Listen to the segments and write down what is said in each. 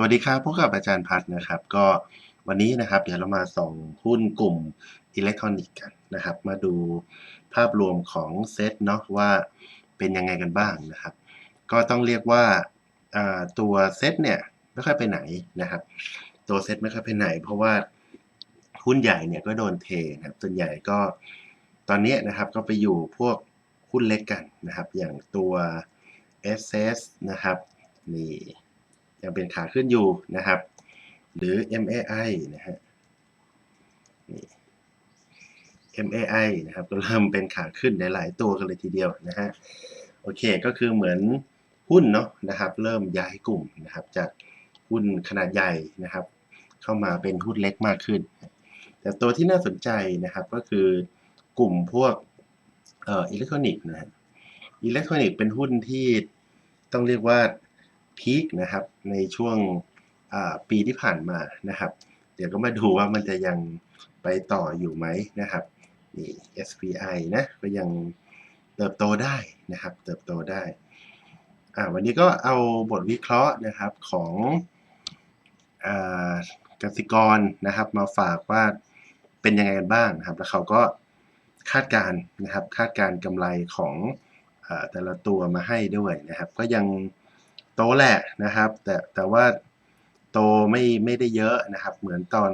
สวัสดีครับพบกับอาจารย์พัฒนะครับ ก็วันนี้นะครับ เดี๋ยวเรามาส่องหุ้นกลุ่มอิเล็กทรอนิกส์กันนะครับ มาดูภาพรวมของเซตเนาะว่าเป็นยังไงกันบ้างนะครับ ก็ต้องเรียกว่าอ่าตัวเซตเนี่ยไม่ค่อยไปไหนนะครับ ตัวเซตไม่ค่อยไปไหน เพราะว่าหุ้นใหญ่เนี่ยก็โดนเทนะครับส่วนใหญ่ก็ตอนนี้นะครับก็ไปอยู่พวกหุ้นเล็กกันนะครับ อย่างตัว SS นะครับนี่ ยังเป็นขาขึ้นอยู่นะครับ หรือ MAI นะฮะนี่ MAI นะครับก็เริ่มเป็นขาขึ้นในหลายตัวกันเลยทีเดียวนะฮะโอเคก็คือเหมือนหุ้นเนาะนะครับ เริ่มย้ายกลุ่มนะครับ จากหุ้นขนาดใหญ่นะครับ เข้ามาเป็นหุ้นเล็กมากขึ้น แต่ตัวที่น่าสนใจนะครับก็คือกลุ่มพวกเอ่ออิเล็กทรอนิกส์นะฮะอิเล็กทรอนิกส์เป็นหุ้นที่ต้องเรียกว่า พีคนะครับในช่วงปีที่ผ่านมานะครับ เดี๋ยวก็มาดูว่ามันจะยังไปต่ออยู่ไหมนะครับนี่ SPI นะก็ยังเติบโตได้นะครับ เติบโตได้อ่าวันนี้ก็เอาบทวิเคราะห์นะครับของอ่ากสิกรนะครับ มาฝากว่าเป็นยังไงกันบ้างนะครับ แล้วเขาก็คาดการณ์นะครับ คาดการกำไรของอาแต่ละตัวมาให้ด้วยนะครับ ก็ยัง โตแหละนะครับ แต่แต่ว่าโตไม่ไม่ได้เยอะนะครับ เหมือนตอน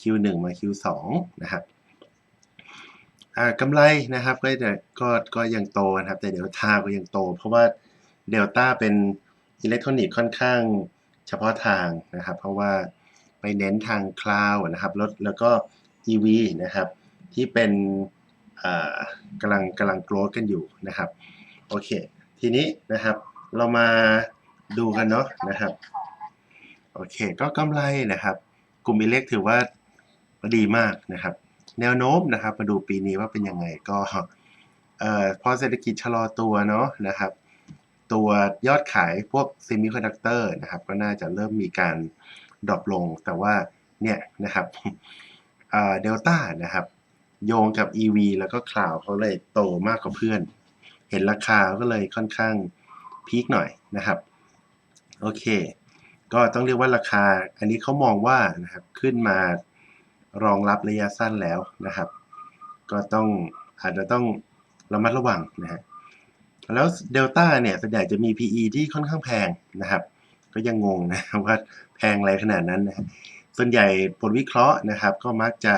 Q1 มา Q2 นะครับอ่ากำไรนะครับก็จะก็ก็ยังโตนะครับ แต่เดลต้าก็ยังโต เพราะว่าเดลต้าเป็นอิเล็กทรอนิกส์ค่อนข้างเฉพาะทางนะครับ เพราะว่าไปเน้นทางคลาวด์นะครับแล้วแล้วก็ EV นะครับ ที่เป็นอ่ากำลังกำลังโกรธกันอยู่นะครับ โอเค ทีนี้นะครับเรามา ดูกันเนาะนะครับ โอเค ก็กำไรนะครับ กลุ่มอิเล็กถือว่าดีมากนะครับ แนวโน้มนะครับ มาดูปีนี้ว่าเป็นยังไงก็เอ่อพอเศรษฐกิจชะลอตัวเนาะนะครับ ตัวยอดขายพวกซมิคอนดักเตอร์นะครับ ก็น่าจะเริ่มมีการดรอปลง แต่ว่าเนี่ยนะครับเอ่อเดลต้านะครับ โยงกับ EV แล้วก็คลาวเขาเลยโตมากกว่าเพื่อน เห็นราคาก็เลยค่อนข้างพีคหน่อยนะครับ โอเค ก็ต้องเรียกว่าราคา อันนี้เขามองว่านะครับขึ้นมารองรับระยะสั้นแล้วนะครับ ก็ต้องอาจจะต้องระมัดระวังนะฮะแล้วเดลต้าเนี่ยส่วนใหญ่จะมี PE ที่ค่อนข้างแพงนะครับ ก็ยังงงนะว่าแพงอะไรขนาดนั้นนะส่วนใหญ่ผลวิเคราะห์นะครับ ก็มักจะ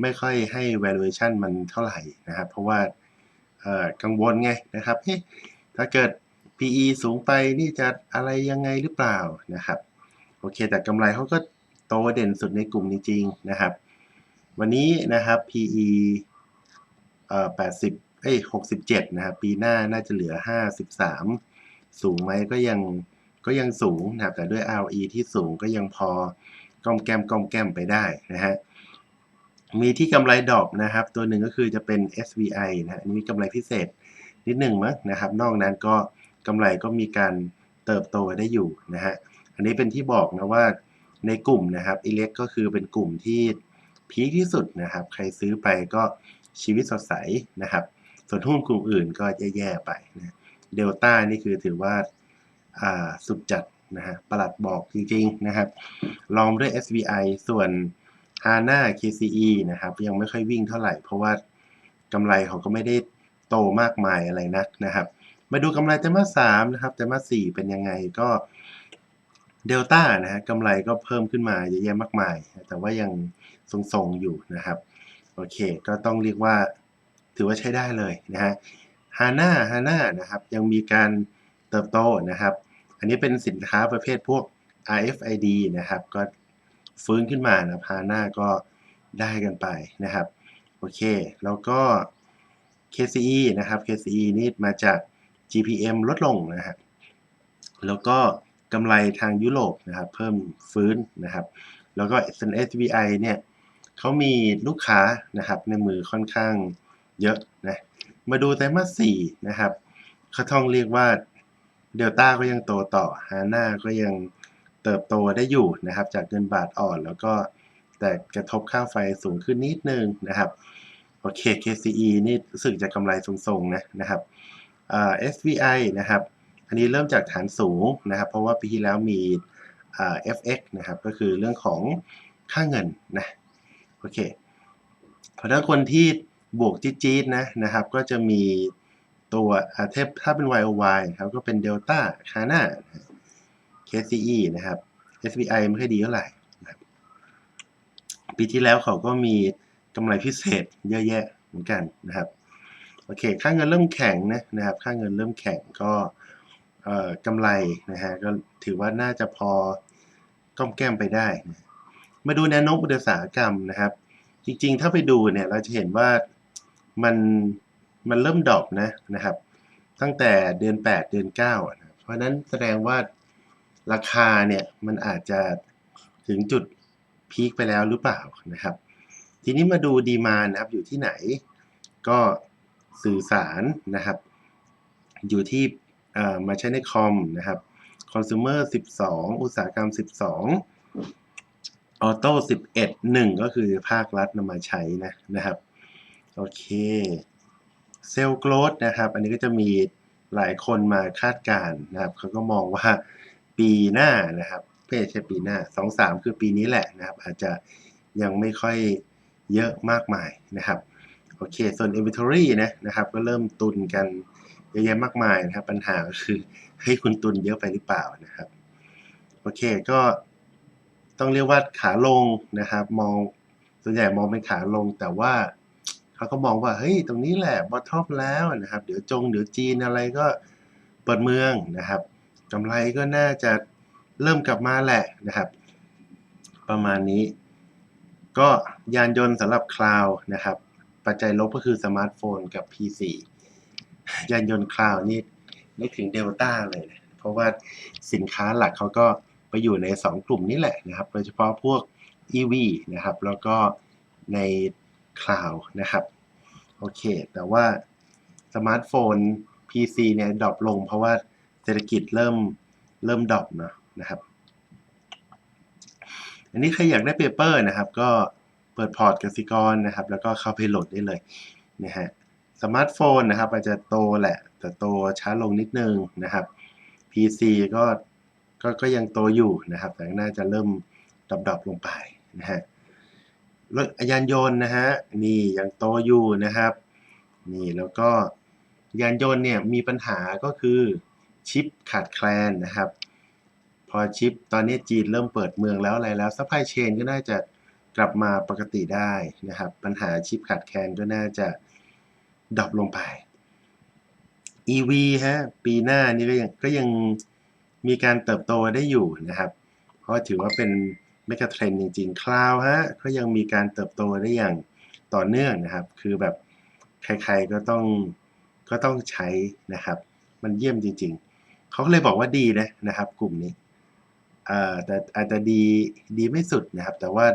ไม่ค่อยให้ valuation มันเท่าไหร่นะครับ เพราะว่ากังวลไงนะครับถ้าเกิด PE สูงไปนี่จะอะไรยังไงหรือเปล่านะครับ โอเค แต่กำไรเขาก็โตเด่นสุดในกลุ่มจริงๆนะครับ วันนี้นะครับ PE เอ่อ80เอ้ย67 นะครับ ปีหน้าน่าจะเหลือ 53 สูงไหมก็ยังก็ยังสูงนะครับ แต่ด้วย ROE ที่สูงก็ยังพอก้อมแก้มก้อมแก้มไปได้นะฮะมีที่กำไรดอปนะครับ ตัวหนึ่งก็คือจะเป็น SVI นะฮะอันนี้มีกำไรพิเศษนิดหนึ่งมั้งนะครับ นอกนั้นก็ กำไรก็มีการเติบโตได้อยู่นะฮะ อันนี้เป็นที่บอกนะว่าในกลุ่มนะครับอิเล็กก็คือเป็นกลุ่มที่พีคที่สุดนะครับ ใครซื้อไปก็ชีวิตสดใสนะครับ ส่วนหุ้นกลุ่มอื่นก็แย่ๆไปนะเดลต้านี่คือถือว่าาสุดจัดนะฮะประหลัดบอกจริงๆนะครับรองด้วย SBI ส่วน HANA KCE นะครับ ยังไม่ค่อยวิ่งเท่าไหร่ เพราะว่ากำไรเขาก็ไม่ได้โตมากมายอะไรนักนะครับ มาดูกำไรไตรมาสสามนะครับไตรมาสสี่เป็นยังไงก็เดลต้านะฮะกำไรก็เพิ่มขึ้นมาเยอะแยะมากมาย แต่ว่ายังทรงๆอยู่นะครับ โอเค ก็ต้องเรียกว่าถือว่าใช้ได้เลยนะฮะฮาน่าฮาน่านะครับ ยังมีการเติบโตนะครับ อันนี้เป็นสินค้าประเภทพวก RFID นะครับ ก็ฟื้นขึ้นมานะฮาน่าก็ได้กันไปนะครับ โอเค แล้วก็ KCE นะครับ KCE นี่มาจาก GPM ลดลงนะครับแล้วก็กำไรทางยุโรปนะครับเพิ่มฟื้นนะครับ แล้วก็ SBI เนี่ยเขามีลูกค้านะครับในมือค่อนข้างเยอะนะมาดูไตรมาสสี่นะครับเขาต้องเรียกว่าเดลต้าก็ยังโตต่อฮาน่าก็ยังเติบโตได้อยู่นะครับ จากเงินบาทอ่อนแล้วก็แต่กระทบค่าไฟสูงขึ้นนิดนึงนะครับ โอเค KCE นี่รู้สึกจะกำไรทรงๆนะนะครับ SVI นะครับ อันนี้เริ่มจากฐานสูงนะครับ เพราะว่าปีที่แล้วมีอ่า FX นะครับ ก็คือเรื่องของค่าเงินนะโอเคเพราะถ้าคนที่บวกจี๊ดๆนะนะครับ ก็จะมีตัวเทปถ้าเป็น YOY ครับก็เป็นเดลต้าคาน่า KCE นะครับ SBI ไม่ค่อยดีเท่าไหร่ปีที่แล้วเขาก็มีกำไรพิเศษเยอะแยะเหมือนกันนะครับ โอเค ค่าเงินเริ่มแข็งนะนะครับ ค่าเงินเริ่มแข็งก็เอ่อกำไรนะฮะก็ถือว่าน่าจะพอก้อมแก้มไปได้นะมาดูแนวโน้มอุตสาหกรรมนะครับ จริงๆ ถ้าไปดูเนี่ยเราจะเห็นว่ามันมันเริ่มดรอปนะนะครับ ตั้งแต่เดือน 8 เดือน9นะเพราะนั้นแสดงว่าราคาเนี่ยมันอาจจะถึงจุดพีคไปแล้วหรือเปล่านะครับ ทีนี้มาดูดีมานะครับอยู่ที่ไหนก็ สื่อสารนะครับ อยู่ที่มาใช้ในคอมนะครับ consumer 12 อุตสาหกรรม 12 ออโต้ 11 1 ก็คือภาครัฐนำมาใช้นะนะครับ โอเคเซลล์โกรดนะครับ อันนี้ก็จะมีหลายคนมาคาดการณ์นะครับ เขาก็มองว่าปีหน้านะครับไม่ใช่ปีหน้า 2 3 คือปีนี้แหละนะครับ อาจจะยังไม่ค่อยเยอะมากมายนะครับ โอเค ส่วน inventory นะนะครับก็เริ่มตุนกันเยอะแยะมากมายนะครับปัญหาก็คือให้ยคุณตุนเยอะไปหรือเปล่านะครับโอเคก็ต้องเรียกว่าขาลงนะครับมองส่วนใหญ่มองเป็นขาลงแต่ว่าเขาก็มองว่าเฮ้ยตรงนี้แหละบอททอปแล้วนะครับ เดี๋ยวจงเดี๋ยวจีนอะไรก็เปิดเมืองนะครับกำไรก็น่าจะเริ่มกลับมาแหละนะครับ ประมาณนี้ ก็ยานยนต์สำหรับคลาวนะครับ ปัจจัยลบก็คือสมาร์ทโฟนกับ PC ยานยนต์คลาวนี่นึกถึงเดลต้าเลยนะเพราะว่าสินค้าหลักเขาก็ไปอยู่ใน 2 กลุ่มนี้แหละนะครับ โดยเฉพาะพวก EV นะครับ แล้วก็ในคลาวนะครับ โอเค แต่ว่าสมาร์ทโฟน PC เนี่ยดรอปลง เพราะว่าเศรษฐกิจเริ่มเริ่มดรอปเนอะนะครับ อันนี้ใครอยากได้เปเปอร์นะครับก็ เปิดพอร์ตกสิกรนะครับ แล้วก็เข้าไปโหลดได้เลยนะฮะสมาร์ทโฟนนะครับอาจจะโตแหละ แต่โตช้าลงนิดนึงนะครับ PC ก็ก็ก็ยังโตอยู่นะครับ แต่น่าจะเริ่มดรอปลงไปนะฮะรถยานยนต์นะฮะนี่ยังโตอยู่นะครับนี่แล้วก็ยานยนต์เนี่ยมีปัญหาก็คือชิปขาดแคลนนะครับ พอชิปตอนนี้จีนเริ่มเปิดเมืองแล้วอะไรแล้วซัพพลายเชนก็น่าจะ กลับมาปกติได้นะครับ ปัญหาชิปขาดแคลนก็น่าจะดรอปลงไป EV ฮะปีหน้านี่ก็ยังก็ยังมีการเติบโตได้อยู่นะครับ เพราะถือว่าเป็นเมกะเทรนจริงๆ คลาวฮะก็ยังมีการเติบโตได้อย่างต่อเนื่องนะครับ คือแบบใครๆก็ต้องก็ต้องใช้นะครับ มันเยี่ยมจริงๆ เขาเลยบอกว่าดีนะนะครับ กลุ่มนี้แต่อาจจะดีดีไม่สุดนะครับ แต่ว่า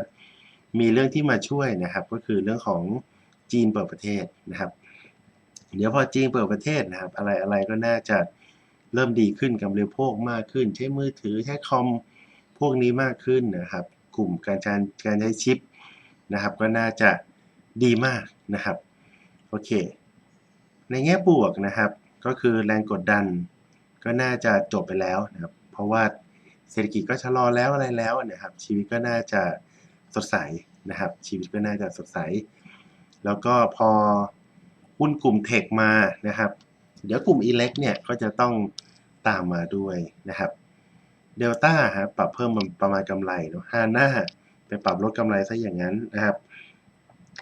มีเรื่องที่มาช่วยนะครับ ก็คือเรื่องของจีนเปิดประเทศนะครับ เดี๋ยวพอจีนเปิดประเทศนะครับ อะไรอะไรก็น่าจะเริ่มดีขึ้นกับบริโภคมากขึ้น ใช้มือถือใช้คอมพวกนี้มากขึ้นนะครับ กลุ่มการใช้การใช้ชิปนะครับ ก็น่าจะดีมากนะครับโอเค ในแง่บวกนะครับ ก็คือแรงกดดัน ก็น่าจะจบไปแล้วนะครับ เพราะว่าเศรษฐกิจก็ชะลอแล้วอะไรแล้วนะครับ ชีวิตก็น่าจะ สดใสนะครับ ชีวิตก็น่าจะสดใส แล้วก็พอหุ้นกลุ่มเทคมานะครับ เดี๋ยวกลุ่มอิเล็กเนี่ยก็จะต้องตามมาด้วยนะครับเดลต้าครับปรับเพิ่มประมาณกำไรเนาะฮาน่าไปปรับลดกำไรซะอย่างนั้นนะครับ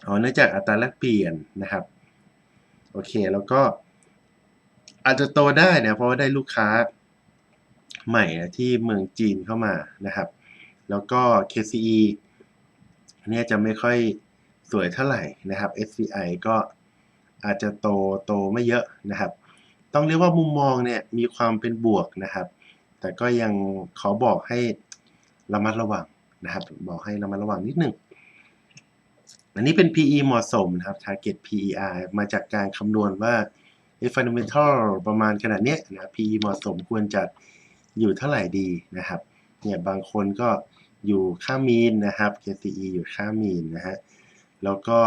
อ๋อเนื่องจากอัตราแลกเปลี่ยนนะครับ โอเคแล้วก็ อาจจะโตได้นะเพราะว่าได้ลูกค้าใหม่นะที่เมืองจีนเข้ามานะครับ แล้วก็ KCE เนี่ยจะไม่ค่อยสวยเท่าไหร่นะครับ SCI ก็อาจจะโตโตไม่เยอะนะครับ ต้องเรียกว่ามุมมองเนี่ยมีความเป็นบวกนะครับ แต่ก็ยังขอบอกให้ระมัดระวังนะครับ บอกให้ระมัดระวังนิดหนึ่งอันนี้เป็น PE เหมาะสมนะครับ Target PER มาจากการคำนวณว่า fundamental ประมาณขนาดเนี้ยนะ PE เหมาะสมควรจะอยู่เท่าไหร่ดีนะครับ เนี่ยบางคนก็ อยู่ค่ามีนนะครับ KCE อยู่ค่ามีนนะฮะ แล้วก็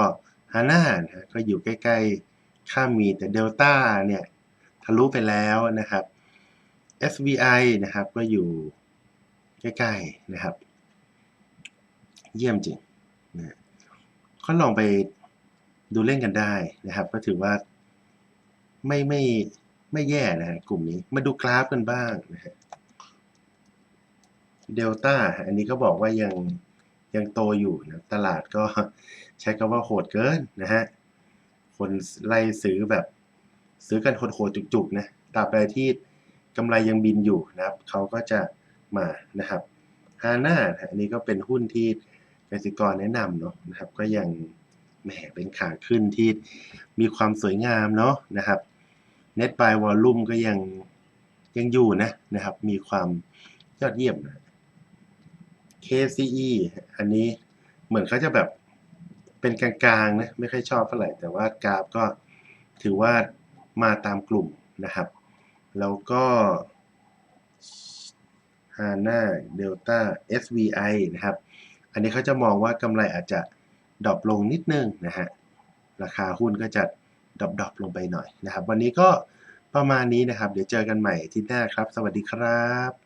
ฮาน่านะก็อยู่ใกล้ๆ ค่ามีนแต่เดลต้าเนี่ยทะลุไปแล้วนะครับ SVI นะครับก็อยู่ใกล้ๆนะครับ เยี่ยมจริงนะก็ลองไปดูเล่นกันได้นะครับ ก็ถือว่าไม่ไม่ไม่แย่นะฮะกลุ่มนี้มาดูกราฟกันบ้างนะฮะ เดลต้าอันนี้ก็บอกว่ายังยังโตอยู่นะตลาดก็ใช้คำว่าโหดเกินนะฮะ คนไล่ซื้อแบบซื้อกันโหดๆจุกๆนะตราบใดที่กำไรยังบินอยู่นะครับเขาก็จะมานะครับฮาน่าอันนี้ก็เป็นหุ้นที่กสิกรแนะนำเนาะนะครับ ก็ยังแหมเป็นขาขึ้นที่มีความสวยงามเนาะนะครับ Net by volume ก็ยังยังอยู่นะนะครับ มีความยอดเยี่ยมนะ KCE อันนี้เหมือนเขาจะแบบเป็นกลางๆนะไม่ค่อยชอบเท่าไหร่ แต่ว่ากราฟก็ถือว่ามาตามกลุ่มนะครับ แล้วก็ HANA Delta SVI นะครับ อันนี้เขาจะมองว่ากำไรอาจจะดรอปลงนิดนึงนะฮะ ราคาหุ้นก็จะดรอปดอปลงไปหน่อยนะครับ วันนี้ก็ประมาณนี้นะครับ เดี๋ยวเจอกันใหม่ที่หน้าครับ สวัสดีครับ